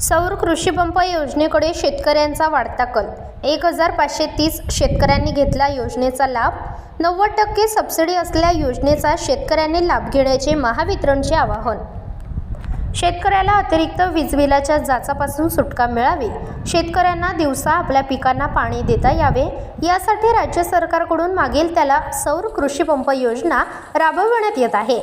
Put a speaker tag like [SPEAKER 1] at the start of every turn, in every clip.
[SPEAKER 1] सौर कृषीपंप योजनेकडे शेतकऱ्यांचा वाढता कल. एक हजार पाचशे तीस शेतकऱ्यांनी घेतला योजनेचा लाभ. नव्वद टक्के सबसिडी असलेल्या योजनेचा शेतकऱ्यांनी लाभ घेण्याचे महावितरणचे आवाहन. शेतकऱ्याला अतिरिक्त वीज बिलाच्या जाचापासून सुटका मिळावी. शेतकऱ्यांना दिवसा आपल्या पिकांना पाणी देता यावे. यासाठी राज्य सरकारकडून मागील त्याला सौर कृषीपंप योजना राबविण्यात येत आहे.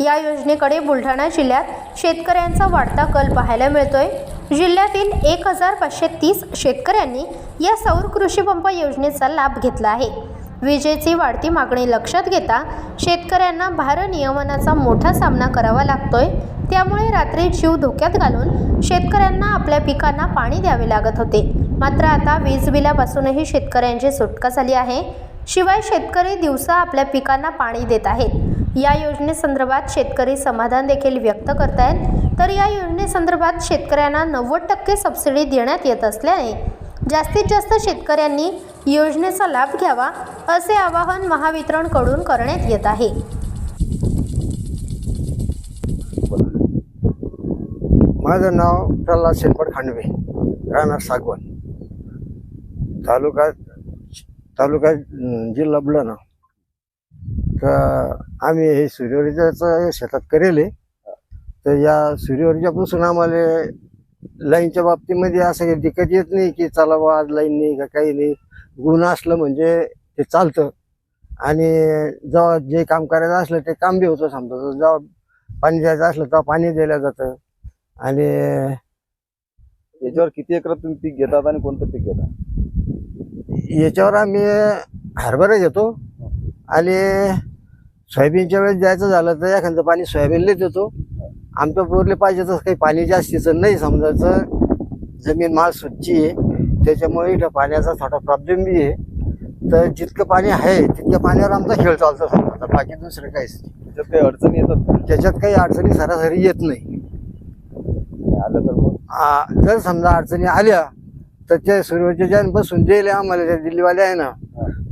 [SPEAKER 1] या योजनेकडे बुलढाणा जिल्ह्यात शेतकऱ्यांचा वाढता कल पाहायला मिळतोय. जिल्ह्यातील एक हजार पाचशे तीस शेतकऱ्यांनी या सौर कृषीपंप योजनेचा लाभ घेतला आहे. विजेची वाढती मागणी लक्षात घेता शेतकऱ्यांना भारनियमनाचा मोठा सामना करावा लागतोय. त्यामुळे रात्री जीव धोक्यात घालून शेतकऱ्यांना आपल्या पिकांना पाणी द्यावे लागत होते. मात्र आता वीज बिलापासूनही शेतकऱ्यांची सुटका झाली आहे. शिवाय शेतकरी दिवसा आपल्या पिकांना पाणी देत आहेत. या योजनेसंदर्भात शेतकरी समाधान देखील व्यक्त करतायत. तर या योजनेसंदर्भात शेतकऱ्यांना नव्वद टक्के सबसिडी देण्यात येत असल्याने जास्तीत जास्त शेतकऱ्यांनी योजनेचा लाभ घ्यावा असे आवाहन महावितरणकडून करण्यात येत आहे.
[SPEAKER 2] माझं नाव प्रल्हाद शेनपट खांडवे राहणार सागवण. तालुका तालुका जिल्हा बुलढाणा. तर आम्ही हे सूर्यवरीचं शेतात करेल. तर या सूर्यवरीच्यापासून आम्हाला लाईनच्या बाबतीमध्ये असं काही दिक्कत येत नाही की चला बा आज लाईन नाही का काही नाही. गुण असलं म्हणजे ते चालतं. आणि जेव्हा जे काम करायचं असलं ते काम बी होतं समजा. जेव्हा पाणी द्यायचं असलं तेव्हा पाणी दिलं जातं. आणि
[SPEAKER 3] याच्यावर किती एकर तुम्ही पीक घेतात आणि कोणतं पीक घेता?
[SPEAKER 2] याच्यावर आम्ही हरभरा घेतो. आणि सोयाबीनच्या वेळेस द्यायचं झालं तर एखादं पाणी सोयाबीनला देतो. आमच्या बोरले पाहिजे तसं काही पाणी जास्तीचं नाही समजायचं. जमीन माळ स्वच्छ आहे. त्याच्यामुळे इथं पाण्याचा थोडा प्रॉब्लेम बी आहे. तर जितकं पाणी आहे तितक्या पाण्यावर आमचा खेळ चालतो समजा. बाकी दुसरं काहीच
[SPEAKER 3] त्याच्यात काही अडचणी येतात?
[SPEAKER 2] त्याच्यात काही अडचणी सरासरी येत नाही.
[SPEAKER 3] आलं तर मग.
[SPEAKER 2] जर समजा अडचणी आल्या तर त्या ज्याने बसून दिले आम्हाला त्या दिल्लीवाले आहे ना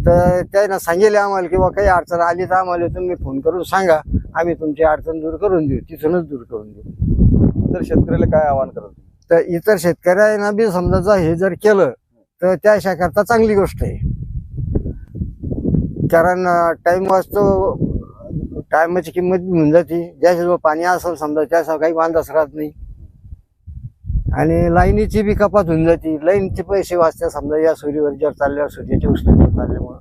[SPEAKER 2] तर त्यानं सांगितले आम्हाला किंवा काही अडचण आली तर आम्हाला तुम्ही फोन करून सांगा. आम्ही तुमची अडचण दूर करून देऊ तिथूनच दूर करून देऊ.
[SPEAKER 3] इतर शेतकऱ्याला काय आवाहन करत
[SPEAKER 2] तर इतर शेतकऱ्यांना बी समजायचं हे जर केलं तर त्या शाकरता चांगली गोष्ट आहे. कारण टाइम वाचतो टायमाची किंमत होऊन जाते. ज्याच्याजवळ पाणी असेल समजा त्याचा काही वांदाच राहत नाही. आणि लाईनीची बी कपात होऊन जाते. लाईनचे पैसे वाचते समजा या सूर्यवर जर चालल्यावर सूर्याच्या उष्णतेवर चालल्यामुळं.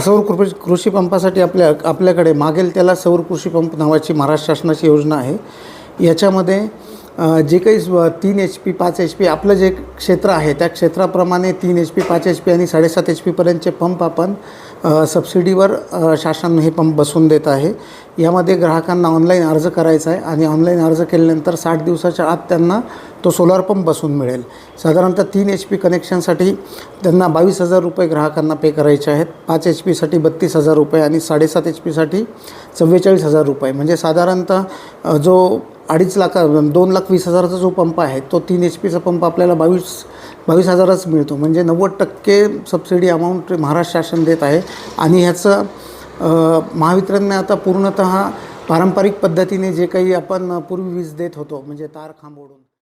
[SPEAKER 4] सौर कृषी कृषी पंपासाठी आपल्या आपल्याकडे मागेल त्याला सौर कृषी पंप नावाची महाराष्ट्र शासनाची योजना आहे. याच्यामध्ये जे काही स्व- तीन एच पी पाच एच पी आपलं जे क्षेत्र आहे त्या क्षेत्राप्रमाणे तीन एच पी पाच एच पी आणि साडेसात एच पीपर्यंतचे पंप आपण सबसिडीवर शासन हे पंप बसवून देत आहे. यामध्ये ग्राहकांना ऑनलाईन अर्ज करायचा आहे आणि ऑनलाईन अर्ज केल्यानंतर साठ दिवसाच्या आत त्यांना तो सोलार पंप बसून मिळेल. साधारणतः तीन एच पी कनेक्शनसाठी त्यांना बावीस हजार रुपये ग्राहकांना पे करायचे आहेत. पाच एच पीसाठी बत्तीस हजार रुपये आणि साडेसात एच पीसाठी चव्वेचाळीस हजार रुपये. म्हणजे साधारणतः जो अडीच लाख दोन लाख वीस हजाराचा जो पंप आहे तो तीन एच पीचा पंप आपल्याला बावीस बावीस हजारच मिळतो. म्हणजे नव्वद टक्के सबसिडी अमाऊंट महाराष्ट्र शासन देत आहे. आणि ह्याचं महावितरणने आता पूर्णतः पारंपरिक पद्धतीने जे काही आपण पूर्वी वीज देत होतो म्हणजे तार खांब ओढून.